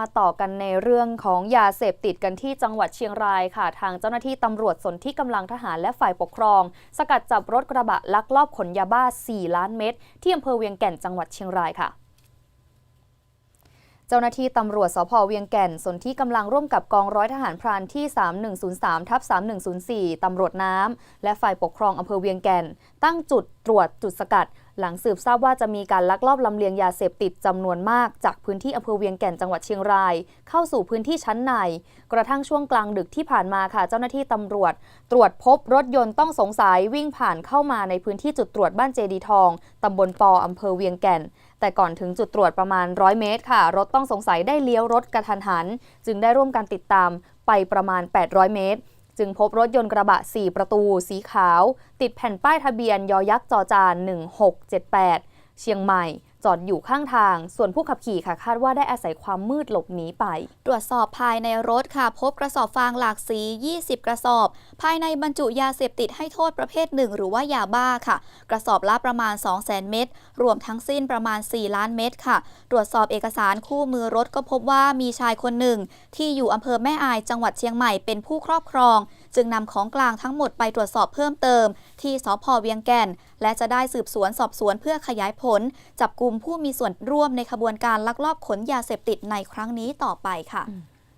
มาต่อกันในเรื่องของยาเสพติดกันที่จังหวัดเชียงรายค่ะ ทางเจ้าหน้าที่ตำรวจสนที่กำลังทหารและฝ่ายปกครอง สกัดจับรถกระบะลักลอบขนยาบ้า 4 ล้านเม็ดที่อำเภอเวียงแก่นจังหวัดเชียงรายค่ะเจ้าหน้าที่ตำรวจสพเวียงแก่นสนที่กำลังร่วมกับกองร้อยทหารพรานที่ 3103ทับ3104ตำรวจน้ำ และฝ่ายปกครองอำเภอเวียงแก่น ตั้งจุดตรวจจุดสกัดหลังสืบทราบว่าจะมีการลักลอบลำเลียงยาเสพติดจำนวนมาก จากพื้นที่อำเภอเวียงแก่นจังหวัดเชียงราย เข้าสู่พื้นที่ชั้นใน กระทั่งช่วงกลางดึกที่ผ่านมาค่ะ เจ้าหน้าที่ตำรวจ ตรวจพบรถยนต์ต้องสงสัยวิ่งผ่านเข้ามาในพื้นที่จุดตรวจบ้านเจดีทองตำบลปออำเภอเวียงแก่น แต่ก่อนถึงจุดตรวจประมาณ 100 เมตรค่ะ รถต้องสงสัยได้เลี้ยวรถกระทันหัน จึงได้ร่วมกันติดตามไปประมาณ 800 เมตร จึงพบรถยนต์กระบะ 4 ประตูสีขาว ติดแผ่นป้ายทะเบียนยอยักษ์จอจาน 1678 เชียงใหม่ จอดอยู่ข้างทาง ส่วนผู้ขับขี่ค่ะคาดว่าได้อาศัยความมืดหลบหนีไป ตรวจสอบภายในรถค่ะ พบกระสอบฟางหลากสี 20 กระสอบ ภายในบรรจุยาเสพติดให้โทษประเภทหนึ่งหรือว่ายาบ้าค่ะ กระสอบละประมาณ 200,000 เม็ดรวมทั้งสิ้นประมาณ 4 ล้านเม็ดค่ะ ตรวจสอบเอกสารคู่มือรถก็พบว่ามีชายคนหนึ่ง ที่อยู่อำเภอแม่อายจังหวัดเชียงใหม่เป็นผู้ครอบครอง จึงนำของกลางทั้งหมดไปตรวจสอบเพิ่มเติม ที่สพเวียงแก่น และจะได้สืบสวนสอบสวนเพื่อขยายผล จับกลุ่มผู้มีส่วนร่วมในขบวนการลักลอบขนยาเสพติดในครั้งนี้ต่อไปค่ะ